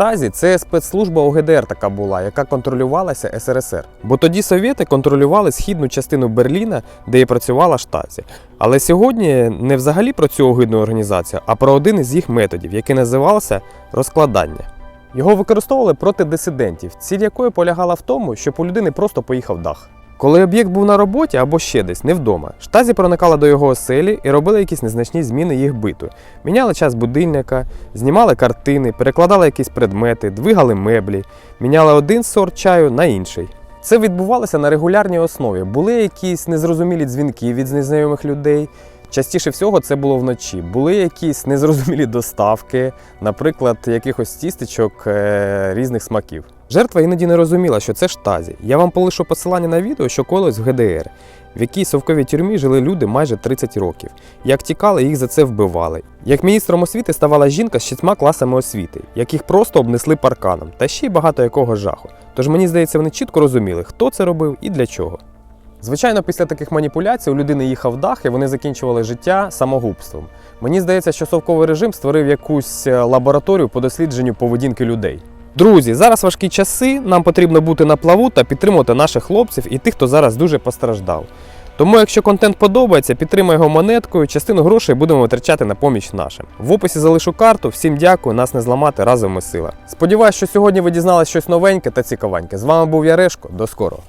Штазі це спецслужба ОГДР така була, яка контролювалася СРСР. Бо тоді совєти контролювали східну частину Берліна, де і працювала Штазі. Але сьогодні не взагалі про цю огидну організацію, а про один із їх методів, який називався розкладання. Його використовували проти дисидентів, ціль якої полягала в тому, щоб у людини просто поїхав дах. Коли об'єкт був на роботі або ще десь, не вдома, штазі проникала до його оселі і робили якісь незначні зміни їх биту. Міняли час будильника, знімали картини, перекладали якісь предмети, двигали меблі, міняли один сорт чаю на інший. Це відбувалося на регулярній основі. Були якісь незрозумілі дзвінки від незнайомих людей. Частіше всього це було вночі. Були якісь незрозумілі доставки, наприклад, якихось тістечок е, різних смаків. Жертва іноді не розуміла, що це штазі. Я вам полишу посилання на відео, що колись в ГДР, в якій совковій тюрмі жили люди майже 30 років. Як тікали, їх за це вбивали. Як міністром освіти ставала жінка з шістьма класами освіти, яких просто обнесли парканом, та ще й багато якого жаху. Тож мені здається, вони чітко розуміли, хто це робив і для чого. Звичайно, після таких маніпуляцій у людини їхав дах, і вони закінчували життя самогубством. Мені здається, що совковий режим створив якусь е, лабораторію по дослідженню поведінки людей. Друзі, зараз важкі часи. Нам потрібно бути на плаву та підтримувати наших хлопців і тих, хто зараз дуже постраждав. Тому, якщо контент подобається, підтримай його монеткою, частину грошей будемо витрачати на поміч нашим. В описі залишу карту. Всім дякую, нас не зламати разом ми сила. Сподіваюсь, що сьогодні ви дізналися щось новеньке та цікавеньке. З вами був Ярешко. До скорого.